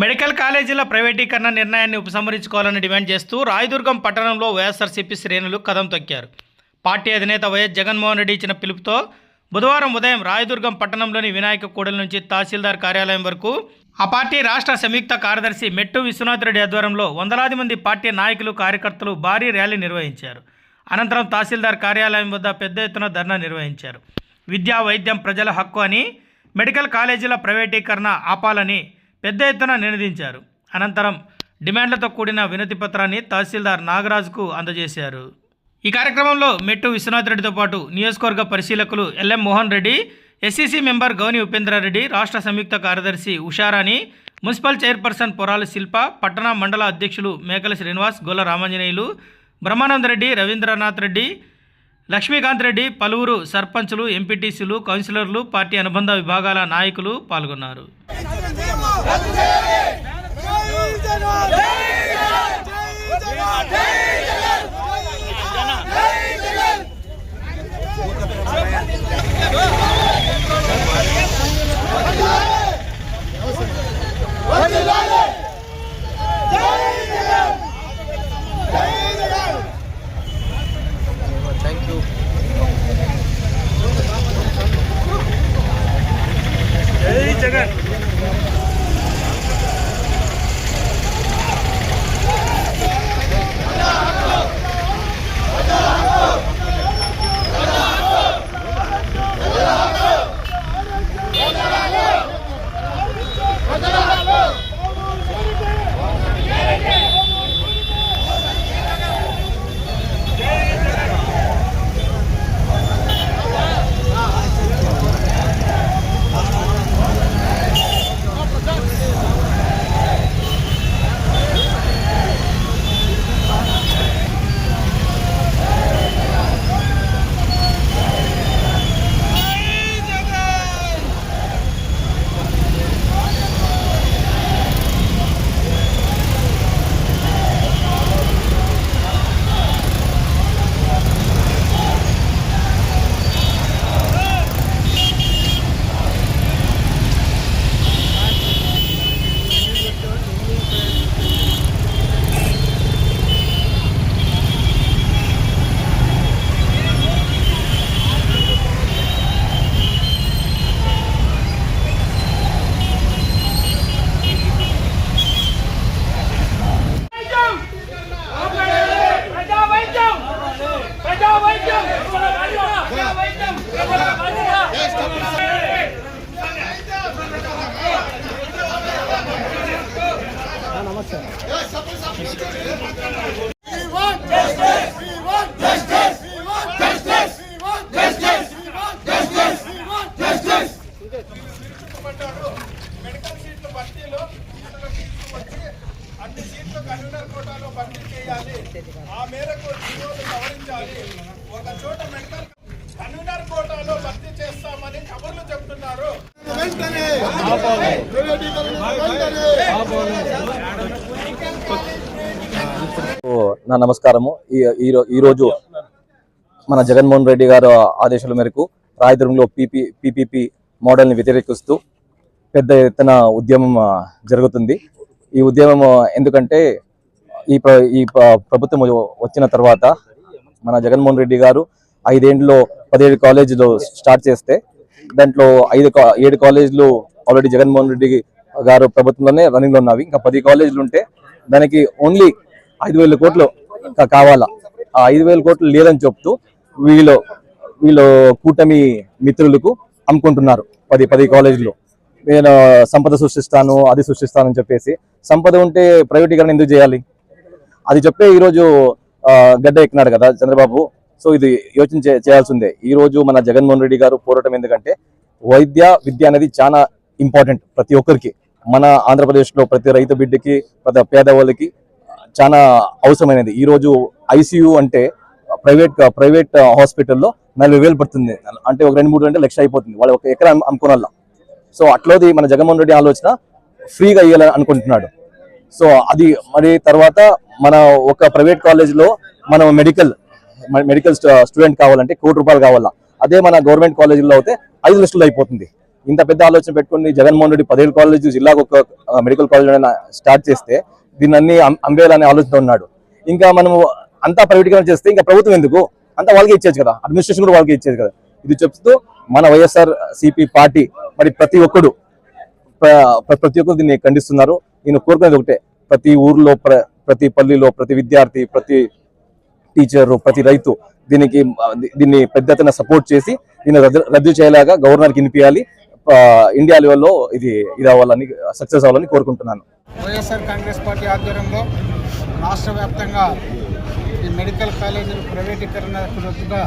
Medical కాలేజీల ప్రైవేటీకరణ నిర్ణయాన్ని ఉపసంహరించుకోవాలని డిమాండ్ చేస్తూ రాయదుర్గం పట్టణంలో వైఎస్ఆర్సీపీ శ్రేణులు కదం తొక్కారు. పార్టీ అధినేత వైఎస్ జగన్మోహన్ రెడ్డి ఇచ్చిన పిలుపుతో బుధవారం ఉదయం రాయదుర్గం పట్టణంలోని వినాయక కూడలి నుంచి తహసీల్దార్ కార్యాలయం వరకు ఆ పార్టీ రాష్ట్ర సంయుక్త కార్యదర్శి మెట్టు విశ్వనాథ్ రెడ్డి ఆధ్వర్యంలో వందలాది మంది పార్టీ నాయకులు కార్యకర్తలు భారీ ర్యాలీ నిర్వహించారు. అనంతరం తహసీల్దార్ కార్యాలయం వద్ద పెద్ద ఎత్తున ధర్నా నిర్వహించారు. విద్యా వైద్యం ప్రజల హక్కు అని మెడికల్ కాలేజీల ప్రైవేటీకరణ ఆపాలని పెద్ద ఎత్తున నినదించారు. అనంతరం డిమాండ్లతో కూడిన వినతి పత్రాన్ని తహసీల్దార్ నాగరాజుకు అందజేశారు. ఈ కార్యక్రమంలో మెట్టు విశ్వనాథ్ రెడ్డితో పాటు నియోజకవర్గ పరిశీలకులు LM Mohan Reddy SCC member Gouni Upendra Reddy రాష్ట్ర సంయుక్త కార్యదర్శి ఉషారాణి మున్సిపల్ చైర్పర్సన్ పొరాల శిల్ప పట్టణ మండల అధ్యక్షులు మేకల శ్రీనివాస్ గొల్ల రామాంజనేయులు బ్రహ్మానంద రెడ్డి రవీంద్రనాథ్ రెడ్డి లక్ష్మీకాంత్ రెడ్డి పలువురు సర్పంచులు ఎంపీటీసీలు కౌన్సిలర్లు పార్టీ అనుబంధ విభాగాల నాయకులు పాల్గొన్నారు. ప్రజా సీట్లు కన్వీనర్ కోటాలో భర్తీ చేయాలి. ఆ మేరకు జీవోలు సవరించాలి. ఒక చోట మెడికల్ కన్వీనర్ కోటాలో భర్తీ చేస్తామని కబుర్లు చెప్తున్నారు. ఓ, నా నమస్కారము. ఈ ఈ- ఈరోజు మన జగన్మోహన్ రెడ్డి గారు ఆదేశాల మేరకు రాయదుర్గంలో పీపీ పీపీపీ మోడల్ని వ్యతిరేకిస్తూ పెద్ద ఎత్తున ఉద్యమం జరుగుతుంది. ఈ ఉద్యమం ఎందుకంటే ఈ ఈ ప్రభుత్వం వచ్చిన తర్వాత మన జగన్మోహన్ రెడ్డి గారు ఐదేండ్లో పదిహేడు కాలేజీలు స్టార్ట్ చేస్తే దాంట్లో ఐదు కా- ఏడు కాలేజీలు ఆల్రెడీ జగన్మోహన్ రెడ్డి గారు ప్రభుత్వంలోనే రన్నింగ్లో ఉన్నవి. ఇంకా పది కాలేజీలు ఉంటే దానికి ఓన్లీ ఐదు వేల కోట్లు కావాలా. ఆ ఐదు వేల కోట్లు లేదని చెప్తూ వీళ్ళు వీళ్ళు కూటమి మిత్రులకు అమ్ముకుంటున్నారు. పది పది కాలేజీలు. నేను సంపద సృష్టిస్తాను అది సృష్టిస్తానని చెప్పేసి సంపద ఉంటే ప్రైవేటీకరణ ఎందుకు చేయాలి? అది చెప్పే ఈరోజు గడ్డ ఎక్కినాడు కదా చంద్రబాబు. సో ఇది యోచన చే- చేయాల్సిందే. ఈరోజు మన జగన్మోహన్ రెడ్డి గారు పోరాటం ఎందుకంటే వైద్య విద్య అనేది చాలా ఇంపార్టెంట్ ప్రతి ఒక్కరికి. మన ఆంధ్రప్రదేశ్లో ప్రతి రైతు బిడ్డకి ప్రతి పేదవాళ్ళకి చాలా అవసరమైనది. ఈ రోజు ఐసీయూ అంటే ప్రైవేట్ ప్రైవేట్ హాస్పిటల్లో నలభై వేలు పడుతుంది. అంటే ఒక రెండు మూడు అంటే లక్ష అయిపోతుంది. వాళ్ళు ఒక ఎకరా అమ్ముకోనల్లా సో అట్లోది మన జగన్మోహన్ రెడ్డి ఆలోచన ఫ్రీగా ఇవ్వాలని అనుకుంటున్నాడు. సో అది మరి తర్వాత మన ఒక ప్రైవేట్ కాలేజ్లో మనం మెడికల్ మెడికల్ స్టూడెంట్ కావాలంటే కోటి రూపాయలు కావాలా. అదే మన గవర్నమెంట్ కాలేజీలో అయితే ఐదు లక్షలు అయిపోతుంది. ఇంత పెద్ద ఆలోచన పెట్టుకుని జగన్మోహన్ రెడ్డి పదిహేడు కాలేజ్ జిల్లాకు ఒక మెడికల్ కాలేజ్ స్టార్ట్ చేస్తే దీన్ని అన్ని అంబేయాలనే ఆలోచన ఉన్నాడు. ఇంకా మనము అంతా ప్రైవేటీకరణ చేస్తే ఇంకా ప్రభుత్వం ఎందుకు? అంతా వాళ్ళకి ఇచ్చేది కదా. అడ్మినిస్ట్రేషన్ కూడా వాళ్ళకి ఇచ్చేది కదా. ఇది చెప్తూ మన వైఎస్ఆర్ సిపి పార్టీ మరి ప్రతి ఒక్కడు ప్రతి ఒక్కరు దీన్ని ఖండిస్తున్నారు. నేను కోరుకునేది ఒకటే. ప్రతి ఊర్లో ప్ర- ప్రతి పల్లిలో ప్రతి విద్యార్థి ప్రతి టీచర్ ప్రతి రైతు దీనికి దీన్ని పెద్ద సపోర్ట్ చేసి దీన్ని రద్దు రద్దు చేయలాగా గవర్నర్కి వినిపించాలి ఇండియా లెవెల్లో ఇది ఇది అవ్వాలని సక్సెస్ అవ్వాలని కోరుకుంటున్నాను. వైఎస్ఆర్ కాంగ్రెస్ పార్టీ ఆధ్వర్యంలో రాష్ట్ర వ్యాప్తంగా ఈ మెడికల్ కాలేజీలు ప్రైవేటీకరణకు రద్దుగా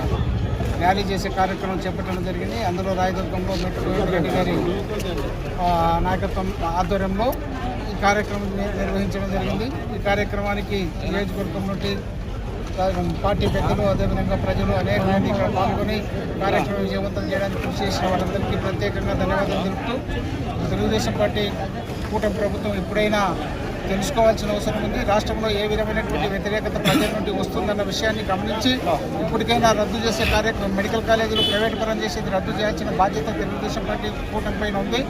ర్యాలీ చేసే కార్యక్రమం చేపట్టడం జరిగింది. అందులో రాయదుర్గంలో మెట్రో రెడ్డి గారి నాయకత్వం ఆధ్వర్యంలో ఈ కార్యక్రమం నిర్వహించడం జరిగింది. ఈ కార్యక్రమానికి నియోజకవర్గం నుండి పార్టీ పెద్దలు అదేవిధంగా ప్రజలు అనేక మంది ఇక్కడ పాల్గొని కార్యక్రమం విజయవంతం చేయడానికి కృషి చేసిన వాళ్ళందరికీ ప్రత్యేకంగా ధన్యవాదాలు తెలుపుతూ తెలుగుదేశం పార్టీ కూటమి ప్రభుత్వం ఎప్పుడైనా తెలుసుకోవాల్సిన అవసరం ఉంది. రాష్ట్రంలో ఏ విధమైనటువంటి వ్యతిరేకత ప్రజల నుండి వస్తుందన్న విషయాన్ని గమనించి ఇప్పటికైనా రద్దు చేసే కార్యక్రమం మెడికల్ కాలేజీలు ప్రైవేట్ పరం చేసేది రద్దు చేయాల్సిన బాధ్యత తెలుగుదేశం పార్టీ కూటమి పైన ఉంది.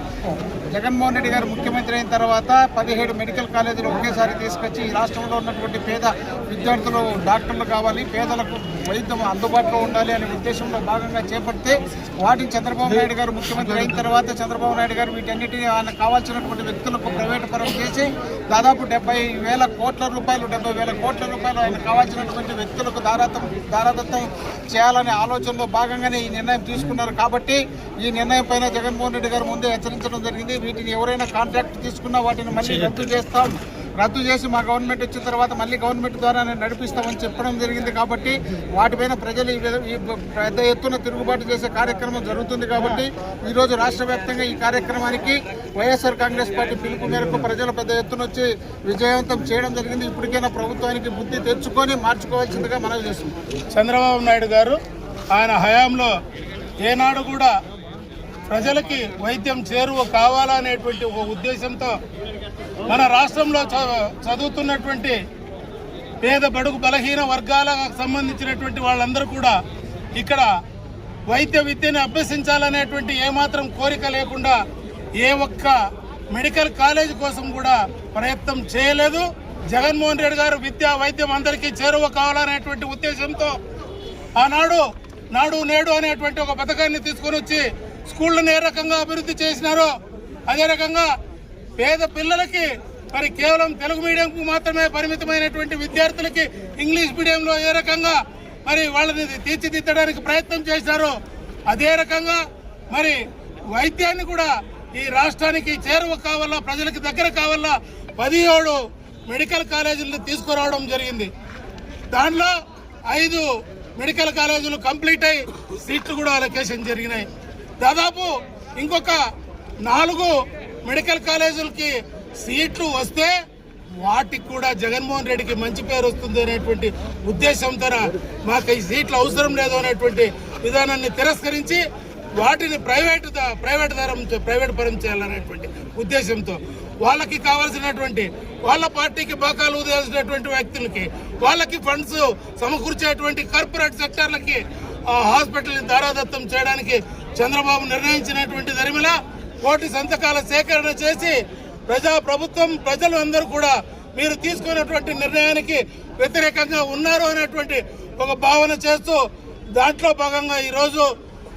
జగన్మోహన్ రెడ్డి గారు ముఖ్యమంత్రి అయిన తర్వాత పదిహేడు మెడికల్ కాలేజీలు ఒకేసారి తీసుకొచ్చి ఈ రాష్ట్రంలో ఉన్నటువంటి పేద విద్యార్థులు డాక్టర్లు కావాలి పేదలకు వైద్యం అందుబాటులో ఉండాలి అనే ఉద్దేశంలో భాగంగా చేపడితే వాటిని చంద్రబాబు నాయుడు గారు ముఖ్యమంత్రి అయిన తర్వాత చంద్రబాబు నాయుడు గారు వీటన్నిటిని ఆయన కావాల్సినటువంటి వ్యక్తులకు ప్రైవేట్ పరం చేసి దాదాపు డెబ్బై వేల కోట్ల రూపాయలు డెబ్బై వేల కోట్ల రూపాయలు ఆయన కావాల్సినటువంటి వ్యక్తులకు దారాతం దారాదత్తం చేయాలనే ఆలోచనలో భాగంగానే ఈ నిర్ణయం తీసుకున్నారు. కాబట్టి ఈ నిర్ణయం పైన జగన్మోహన్ రెడ్డి గారు ముందే హెచ్చరించడం జరిగింది. వీటిని ఎవరైనా కాంట్రాక్ట్ తీసుకున్నా వాటిని మళ్ళీ రద్దు చేస్తాం. రద్దు చేసి మా గవర్నమెంట్ వచ్చిన తర్వాత మళ్ళీ గవర్నమెంట్ ద్వారానే నడిపిస్తామని చెప్పడం జరిగింది కాబట్టి వాటిపైన ప్రజలు ఈ పెద్ద ఎత్తున తిరుగుబాటు చేసే కార్యక్రమం జరుగుతుంది కాబట్టి ఈరోజు రాష్ట్ర వ్యాప్తంగా ఈ కార్యక్రమానికి వైఎస్ఆర్ కాంగ్రెస్ పార్టీ పిలుపు మేరకు ప్రజలు పెద్ద ఎత్తున వచ్చి విజయవంతం చేయడం జరిగింది. ఇప్పటికైనా ప్రభుత్వానికి బుద్ధి తెచ్చుకొని మార్చుకోవాల్సిందిగా మనవి చేస్తుంది చంద్రబాబు నాయుడు గారు ఆయన హయాంలో ఏనాడు కూడా ప్రజలకి వైద్యం చేరువ కావాలనేటువంటి ఒక ఉద్దేశంతో మన రాష్ట్రంలో చ- చదువుతున్నటువంటి పేద బడుగు బలహీన వర్గాలకు సంబంధించినటువంటి వాళ్ళందరూ కూడా ఇక్కడ వైద్య విద్యను అభ్యసించాలనేటువంటి ఏమాత్రం కోరిక లేకుండా ఏ ఒక్క మెడికల్ కాలేజ్ కోసం కూడా ప్రయత్నం చేయలేదు. జగన్మోహన్ రెడ్డి గారు విద్య వైద్యం అందరికీ చేరువ కావాలనేటువంటి ఉద్దేశంతో ఆనాడు నాడు నేడు అనేటువంటి ఒక పథకాన్ని తీసుకొని వచ్చి స్కూళ్ళను ఏ రకంగా అభివృద్ధి చేసినారో అదే రకంగా పేద పిల్లలకి మరి కేవలం తెలుగు మీడియంకు మాత్రమే పరిమితమైనటువంటి విద్యార్థులకి ఇంగ్లీష్ మీడియంలో ఏ రకంగా మరి వాళ్ళని తీర్చిదిద్దడానికి ప్రయత్నం చేశారో అదే రకంగా మరి వైద్యాన్ని కూడా ఈ రాష్ట్రానికి చేరువ కావాలా ప్రజలకు దగ్గర కావాలా పదిహేడు మెడికల్ కాలేజీలను తీసుకురావడం జరిగింది. దానిలో ఐదు మెడికల్ కాలేజీలు కంప్లీట్ అయి సీట్లు కూడా అలొకేషన్ జరిగినాయి. దాదాపు ఇంకొక నాలుగు మెడికల్ కాలేజీలకి సీట్లు వస్తే వాటికి కూడా జగన్మోహన్ రెడ్డికి మంచి పేరు వస్తుంది అనేటువంటి ఉద్దేశంతో మాకు ఈ సీట్లు అవసరం లేదు అనేటువంటి విధానాన్ని తిరస్కరించి వాటిని ప్రైవేట్ ప్రైవేట్ ధరం ప్రైవేట్ పరం చేయాలనేటువంటి ఉద్దేశంతో వాళ్ళకి కావాల్సినటువంటి వాళ్ళ పార్టీకి బాకాలు ఉదేసినటువంటి వ్యక్తులకి వాళ్ళకి ఫండ్స్ సమకూర్చేటువంటి కార్పొరేట్ సెక్టర్లకి హాస్పిటల్ని దారాదత్తం చేయడానికి చంద్రబాబు నిర్ణయించినటువంటి దరిమిల కోటి సంతకాల సేకరణ చేసి ప్రజా ప్రభుత్వం ప్రజలు అందరూ కూడా మీరు తీసుకున్నటువంటి నిర్ణయానికి వ్యతిరేకంగా ఉన్నారు అనేటువంటి ఒక భావన చేస్తూ దాంట్లో భాగంగా ఈరోజు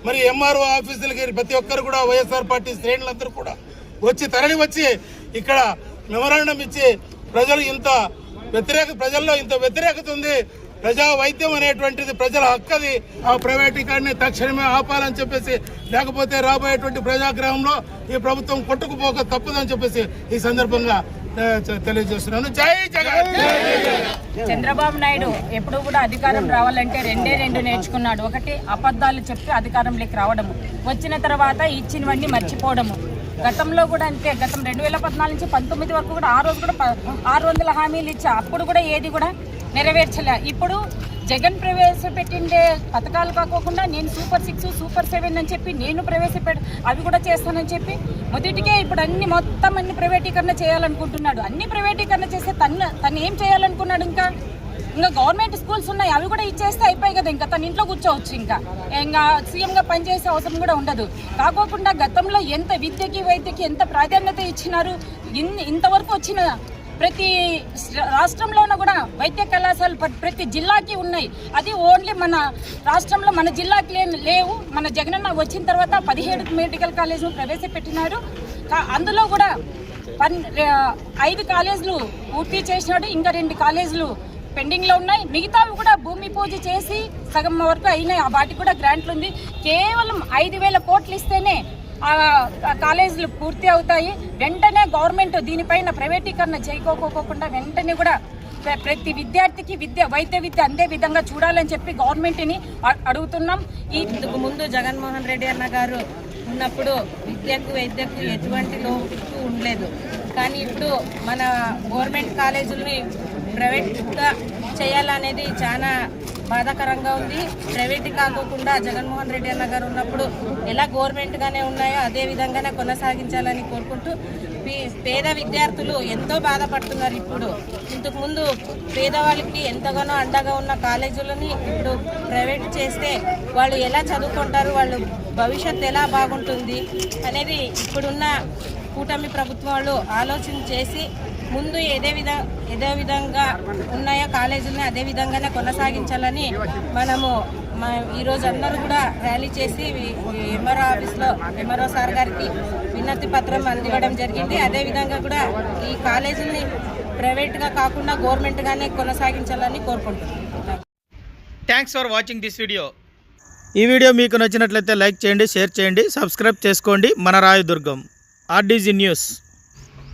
మరి ఎంఆర్ఓ ఆఫీసులకి ప్రతి ఒక్కరు కూడా వైఎస్ఆర్ పార్టీ శ్రేణులందరూ కూడా వచ్చి తరలి వచ్చి ఇక్కడ మెమరాండం ఇచ్చి ప్రజలు ఇంత వ్యతిరేక ప్రజల్లో ఇంత వ్యతిరేకత ఉంది. ప్రజా వైద్యం అనేటువంటిది ప్రజల హక్కది. ఆ ప్రైవేటీకరణని తక్షణమే ఆపాలని చెప్పేసి లేకపోతే రాబోయేటువంటి ప్రజాగ్రహంలో ఈ ప్రభుత్వం కొట్టుకుపోక తప్పదని చెప్పేసి ఈ సందర్భంగా తెలియజేస్తున్నాను. జై జగన్! చంద్రబాబు నాయుడు ఎప్పుడు కూడా అధికారం రావాలంటే రెండే రెండు నేర్చుకున్నాడు. ఒకటి అబద్ధాలు చెప్పి అధికారంలోకి రావడము. వచ్చిన తర్వాత ఇచ్చినవన్నీ మర్చిపోవడము. గతంలో కూడా అంతే. గతం రెండు వేల పద్నాలుగు నుంచి పంతొమ్మిది వరకు కూడా ఆ రోజు కూడా ఆరు వందల హామీలు ఇచ్చా. అప్పుడు కూడా ఏది కూడా నెరవేర్చలే. ఇప్పుడు జగన్ ప్రవేశపెట్టిండే పథకాలు కాకోకుండా నేను సూపర్ సిక్స్ సూపర్ సెవెన్ అని చెప్పి నేను ప్రవేశపెట్ అవి కూడా చేస్తానని చెప్పి మొదటికే ఇప్పుడు అన్ని మొత్తం అన్ని ప్రైవేటీకరణ చేయాలనుకుంటున్నాడు. అన్ని ప్రైవేటీకరణ చేస్తే తను తను ఏం చేయాలనుకున్నాడు ఇంకా? ఇంకా గవర్నమెంట్ స్కూల్స్ ఉన్నాయి అవి కూడా ఇచ్చేస్తే అయిపోయి కదా ఇంకా. తన ఇంట్లో కూర్చోవచ్చు ఇంకా. ఇంకా సీఎంగా పనిచేసే అవసరం కూడా ఉండదు. కాకోకుండా గతంలో ఎంత విద్యకి వైద్యకి ఎంత ప్రాధాన్యత ఇచ్చినారు? ఇన్- ఇంతవరకు వచ్చిన ప్రతి రాష్ట్రంలోనూ కూడా వైద్య కళాశాలలు ప్రతి జిల్లాకి ఉన్నాయి. అది ఓన్లీ మన రాష్ట్రంలో మన జిల్లాకి లేవు. మన జగనన్న వచ్చిన తర్వాత పదిహేడు మెడికల్ కాలేజీలు ప్రవేశపెట్టినారు కా- అందులో కూడా పన్ ఐదు కాలేజీలు పూర్తి చేసినాడు. ఇంకా రెండు కాలేజీలు పెండింగ్లో ఉన్నాయి. మిగతావి కూడా భూమి పూజ చేసి సగం వరకు అయినాయి. ఆ వాటికి కూడా గ్రాంట్లు ఉంది. కేవలం ఐదు వేల కోట్లు ఇస్తేనే కాలేజీలు పూర్తి అవుతాయి. వెంటనే గవర్నమెంట్ దీనిపైన ప్రైవేటీకరణ చేయకోకోకుండా వెంటనే కూడా ప్రతి విద్యార్థికి విద్య వైద్య విద్య అందే విధంగా చూడాలని చెప్పి గవర్నమెంట్ని అడుగుతున్నాం. ఈ ఇందుకు ముందు జగన్మోహన్ రెడ్డి అన్న గారు ఉన్నప్పుడు విద్యకు వైద్యకు ఎటువంటి లోటు ఉండలేదు. కానీ ఇప్పుడు మన గవర్నమెంట్ కాలేజీలని ప్రైవేట్గా చేయాలనేది చాలా బాధాకరంగా ఉంది. ప్రైవేట్ కాకోకుండా జగన్మోహన్ రెడ్డి అన్న గారు ఉన్నప్పుడు ఎలా గవర్నమెంట్గానే ఉన్నాయో అదే విధంగానే కొనసాగించాలని కోరుకుంటూ పే- పేద విద్యార్థులు ఎంతో బాధపడుతున్నారు ఇప్పుడు. ఇంతకుముందు పేదవాళ్ళకి ఎంతగానో అండగా ఉన్న కాలేజీలని ఇప్పుడు ప్రైవేట్ చేస్తే వాళ్ళు ఎలా చదువుకుంటారు వాళ్ళు భవిష్యత్తు ఎలా బాగుంటుంది అనేది ఇప్పుడున్న కూటమి ప్రభుత్వం వాళ్ళు ఆలోచన చేసి ముందు ఏదే విధ ఏదే విధంగా ఉన్నాయో కాలేజీలని అదే విధంగానే కొనసాగించాలని మనము ఈరోజు అందరూ కూడా ర్యాలీ చేసి ఎంఆర్ఓ ఆఫీస్లో ఎంఆర్ఓ సార్ గారికి వినతి పత్రం అందివ్వడం జరిగింది. అదే విధంగా కూడా ఈ కాలేజీని ప్రైవేట్గా కాకుండా గవర్నమెంట్గానే కొనసాగించాలని కోరుకుంటున్నాను thanks for watching this video ఈ వీడియో మీకు నచ్చినట్లయితే లైక్ చేయండి షేర్ చేయండి సబ్స్క్రైబ్ చేసుకోండి. మన రాయదుర్గం. RDG news.